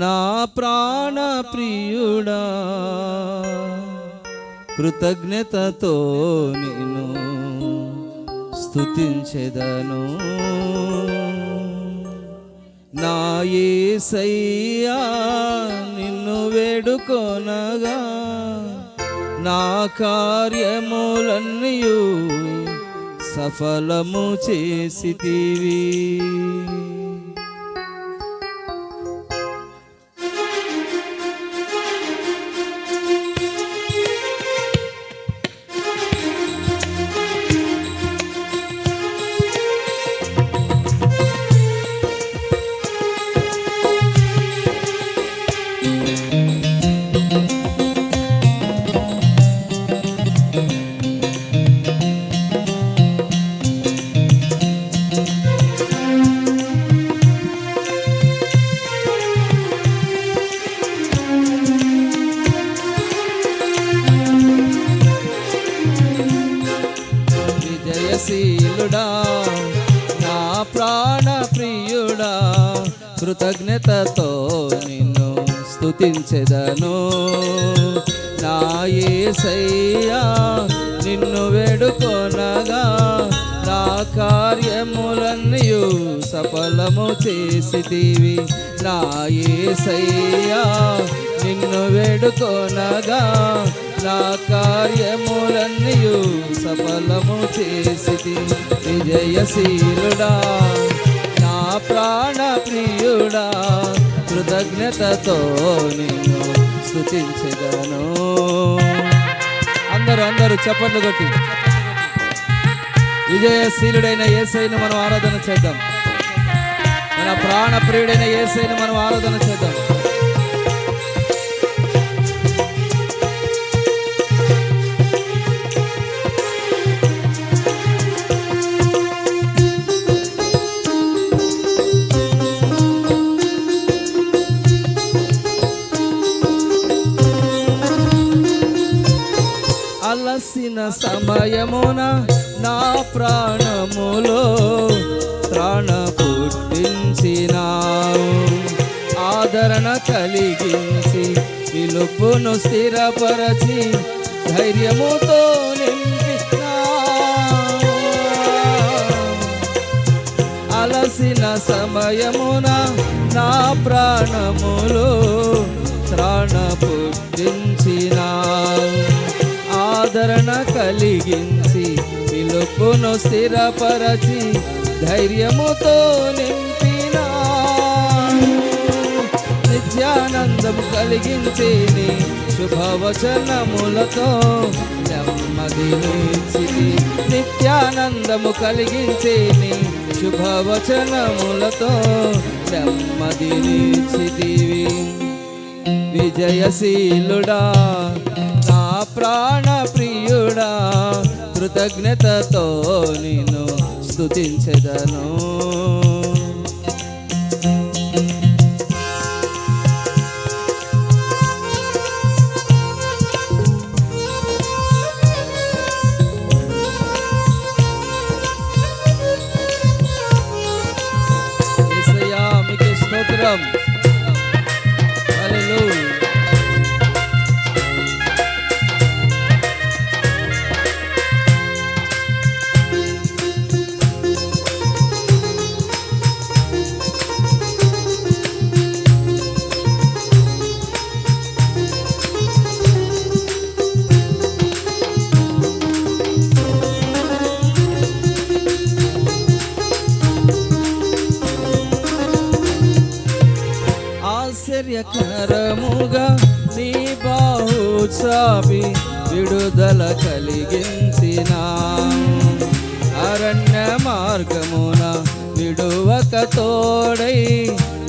నా ప్రాణ ప్రియుడా కృతజ్ఞతతో నేను స్తుతించెదను. నా ఏసయ్యా నిన్ను వేడుకొనగా నా కార్యములన్నయు సఫలము చేసితివి. కృతజ్ఞతతో నిన్ను స్థుతించెదను నా ఏసయ్యా నిన్ను వేడుకొనగా నా కార్యములన్నయు సఫలము చేసిదివి నా ఏసయ్యా నిన్ను వేడుకొనగా నా కార్యములన్నయు సఫలము చేసిది విజయశీలుడా. ప్రాణ ప్రియుడా కృతజ్ఞతతో నిన్ను స్తుతించదను. అందరూ అందరూ చప్పట్లు కొట్టి. విజయశీలుడైన ఏసైను మనం ఆరాధన చేద్దాం. మన ప్రాణ ప్రియుడైన ఏసైను మనం ఆరాధన చేద్దాం. పిలుపును స్థిరపరచి ధైర్యముతో నింపినావు అలసిన సమయమున నా ప్రాణములు త్రాణ పుట్టించిన. ఆదరణ కలిగించి పిలుపును స్థిరపరచి ధైర్యముతో నింపి నిత్యానందము కలిగించేని శుభవచనములతో నెమ్మది నిలిచితి నిత్యానందము కలిగించేని శుభవచనములతో నెమ్మది నిలిచితివి విజయశీలుడా నా ప్రాణ ప్రియుడా కృతజ్ఞతతో నిన్ను స్థుతించదను స్తోత్రం విడుదల కలిగించిన అరణ్య మార్గమున విడువక తోడై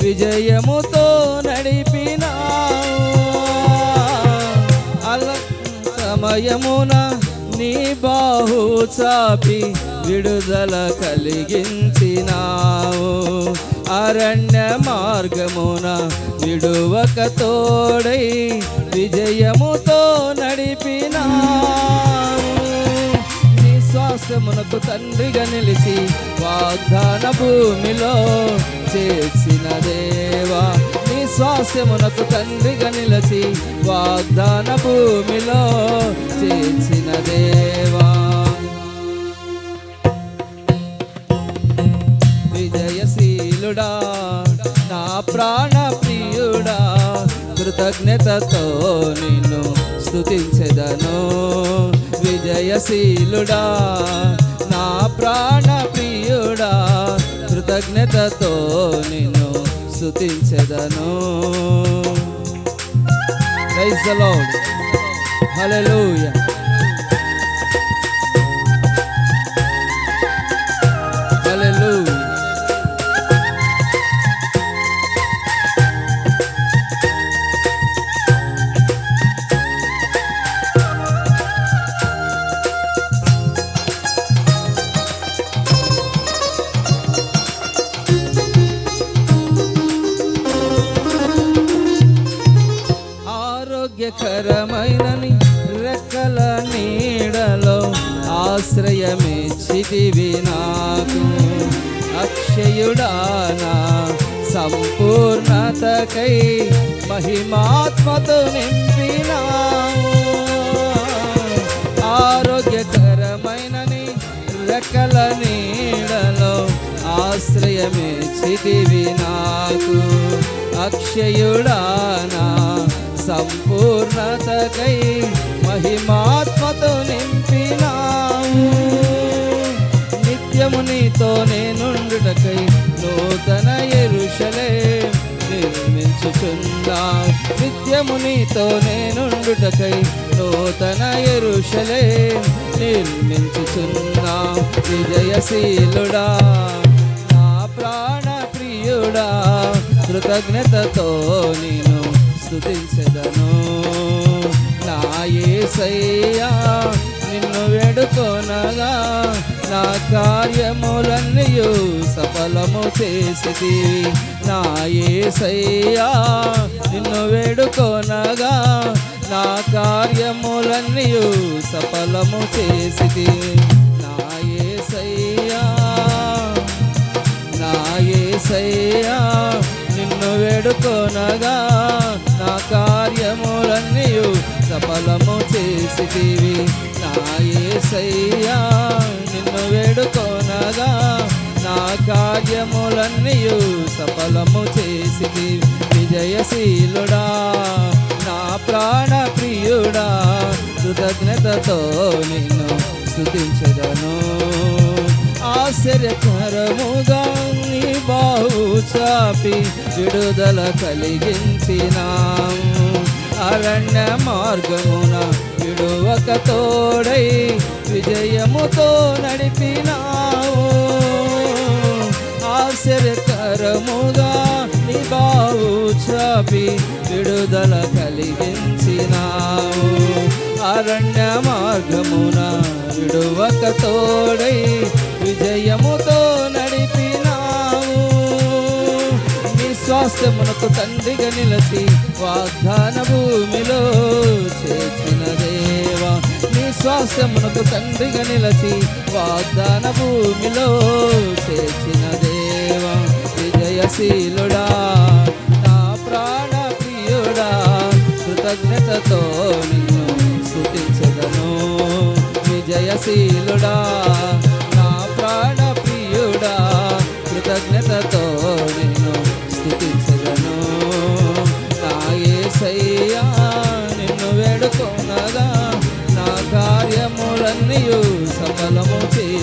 విజయముతో నడిపిన అల సమయమున నీ బాహు చాపి విడుదల కలిగించినావు. అరణ్య మార్గమున విడువక తోడై విజయముతో నడిపిన నీ శ్వాస తండ్రిగా నిలిచి వాగ్దాన భూమిలో చేసిన దేవా నీ స్వాస్థ్యమునకు తండ్రిగా నిలిచి వాగ్దాన భూమిలో చేసిన దేవా. విజయశీలుడా నా ప్రాణ కృతజ్ఞతతో నిన్ను స్తుతించెదను. విజయశీలుడా నా ప్రాణ ప్రియుడా కృతజ్ఞతతో నిన్ను స్తుతించెదను. ప్రైజ్ ద లార్డ్ హల్లెలూయా ఆశ్రయమిచ్చితివి నాకు. అక్షయుడానా సంపూర్ణతకై మహిమాత్మతో నింపినా ఆరోగ్యకరమైనని రెక్కల నీడలో ఆశ్రయమిచ్చితివి నాకు. అక్షయుడానా సంపూర్ణతకై మహిమాత్మతో నింపినా నిత్యము నీతో నేనుండుటకై నూతన ఎరుషలే నిర్మించుచున్నావు. నిత్యము నీతో నేనుండుటకై నూతన ఎరుషలే నిర్మించుచున్నావు. విజయశీలుడా నా ప్రాణ ప్రియుడా కృతజ్ఞతతో నేను స్థుతించదను నా యేసయ్యా నిన్ను వేడుకోనగా నా కార్యములన్నయు సఫలము చేసిది. నా ఏసయ్యా నిన్ను వేడుకోనగా నా కార్యములన్నయు సఫలము చేసిది. నా ఏసయ్యా నా ఏసయ్యా నిన్ను వేడుకోనగా నా కార్యములన్నీయు సఫలము చేసితివి నా నిన్ను వేడుకొనగా నా కార్యములన్నీయు సఫలము చేసి విజయశీలుడా నా ప్రాణ ప్రియుడా కృతజ్ఞతతో నిన్ను స్తుతించదను. ఆశ్చర్యకరముగా నీ బాహు చాపి విడుదల కలిగించినాము అరణ్య మార్గమున విడువక తోడై విజయముతో నడిపినావు. ఆశ్చర్యకరముగా నీ బాహు చాపి విడుదల కలిగించినావు. అరణ్య మార్గమున విడువక తోడై విజయముతో నడిపినావు. నీ స్వాస్థ్యమునకు తండ్రిగా నిలచి వాగ్దాన భూమిలో చే విశ్వాసమునకు తండ్రిగా నిలచి వాగ్దాన భూమిలో చేర్చిన దేవా విజయశీలుడా నా ప్రాణ ప్రియుడా కృతజ్ఞతతో నిన్ను స్తుతించదను. విజయశీలుడా.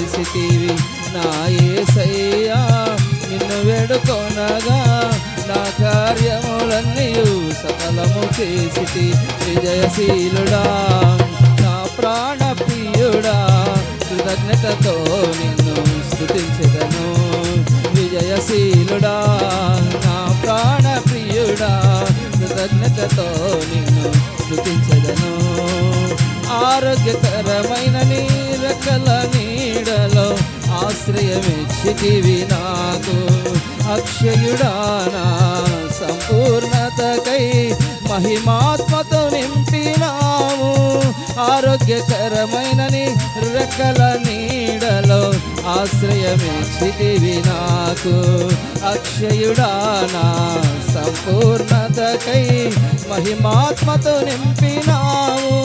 చేసితివి నా ఏసయ్యా నిన్ను వేడుకొనగా నా కార్యములన్నీ సఫలము చేసితి. విజయశీలుడా నా ప్రాణ ప్రియుడా కృతజ్ఞతతో నిన్ను స్థుతించదను విజయశీలుడా నా ప్రాణ ప్రియుడా కృతజ్ఞతతో నిన్ను స్థుతించదను ఆరోగ్యకరమైన నీరకల నీడలో ఆశ్రయమిచ్చితివి నాకు. అక్షయుడానా సంపూర్ణతకై మహిమాత్మతో నింపినాము ఆరోగ్యకరమైన నీరకల రెక్కల ఆశ్రయమిచ్చితివి నాకు. అక్షయుడా నా సంపూర్ణతకై మహిమాత్మతో నింపినావు.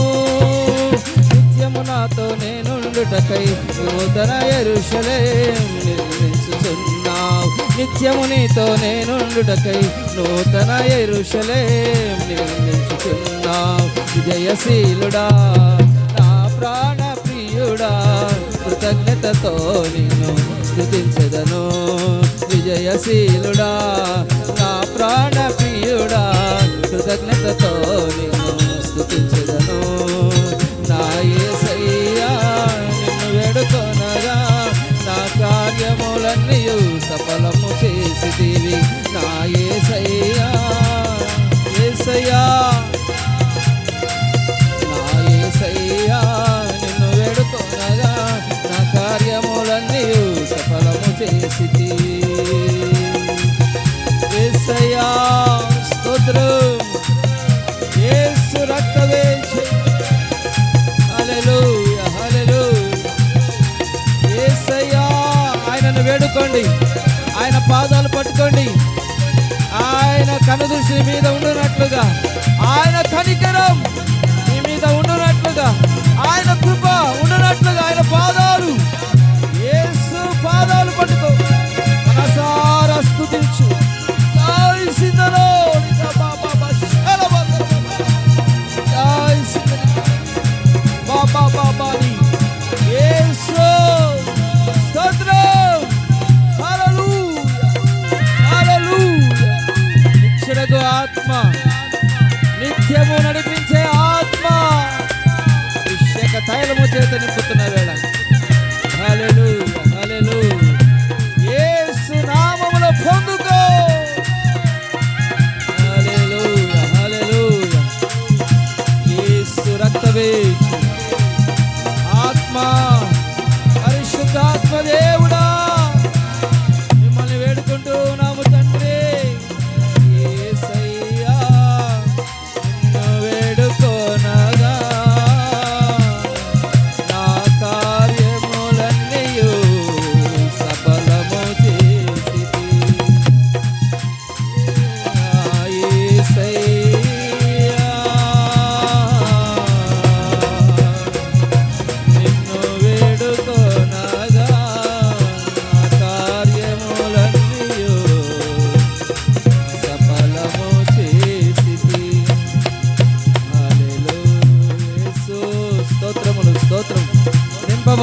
నిత్యము నాతో నేనుండుటకై నూతన ఎరుషలేం నిర్మించుచున్నావు. నిత్యము నీతో నేనుండుటకై నూతన ఎరుషలేం నిర్మించుచున్నావు. విజయశీలుడా నా ప్రాణ ప్రియుడా కృతజ్ఞతతో నిన్ను స్థుతించదను. విజయశీలుడా నా ప్రాణ ప్రియుడా కృతజ్ఞతతో నిన్ను స్థుతించదను. నా ఏసయ్యా నిన్ను వేడుకొనగా నా కార్యములన్నీ కనుదృష్టి మీద ఉండునట్లుగా. ఆయన కనికరం మీ మీద ఉండునట్లుగా. ఆయన కృప ఉండునట్లుగా. ఆయన పాదాలు ఏసు పాదాలు పట్టుకో. మనసారా స్థుతించు జై ఆత్మ. నిత్యము నడిపించే ఆత్మ. అభిషేక తైలము చేత నింపుతున్న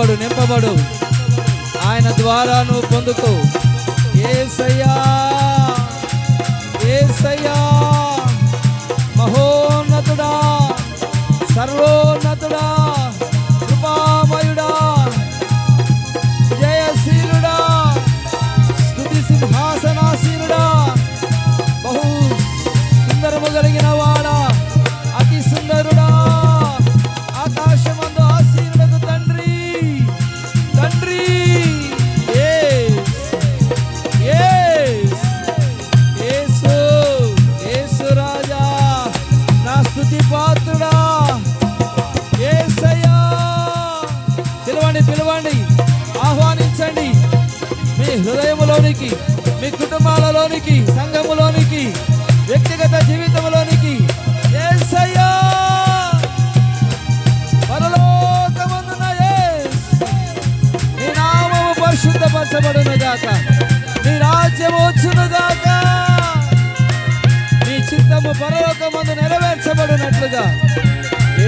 నింపబడు నింపబడు. ఆయన ద్వారా నువ్వు పొందుకో ఏసయ్యా ఏసయ్యా మహోన్నతుడా సర్వోన్న పరిశుద్ధపరచబడును గాక. నీ రాజ్యము వచ్చును గాక. నీ చిత్తము పరలోకమందు నెరవేర్చబడినట్లుగా.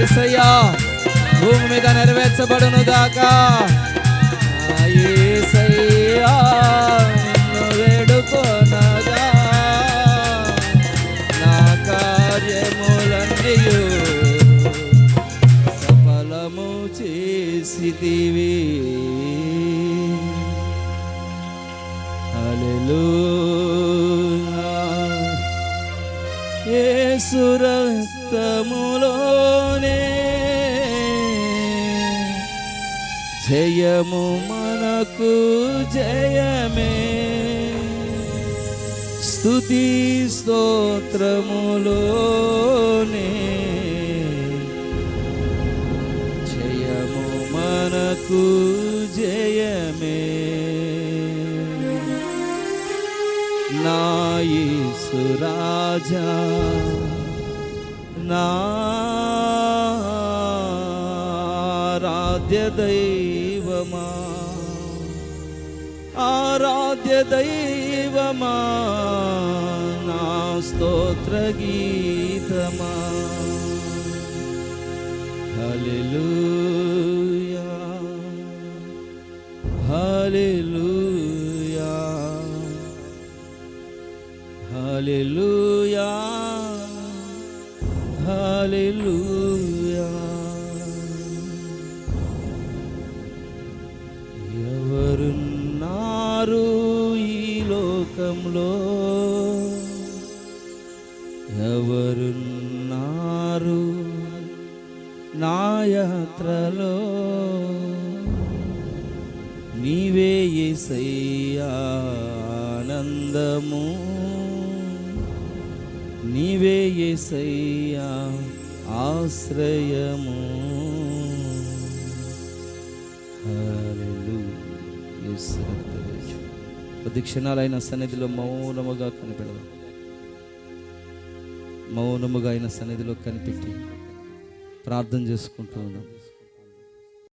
ఏసయ్యా భూమి మీద నెరవేర్చబడును గాక. ఏసయ్యా. సురక్తములోనే జయము మనకు జయమే. స్థుతి స్తోత్రములోనే జయము మనకు జయమే. నాయసురాజా నారాధ్య దైవమా. ఆరాధ్య దైవమా. నా స్తోత్ర గీతమా. హల్లెలూయా. హల్లెలూయా. హల్లెలూయా. హల్లెలూయా ఎవరున్నారు ఈ లోకంలో? ఎవరున్నారు నా యాత్రలో? నీవే ఏసయ్యా ఆనందము. నీవే ఏసయ్యా ఆశ్రయము. కొద్ది క్షణాలైన సన్నిధిలో మౌనముగా కనిపెడదాం. మౌనముగా అయిన సన్నిధిలో కనిపెట్టి ప్రార్థన చేసుకుంటూ ఉన్నాం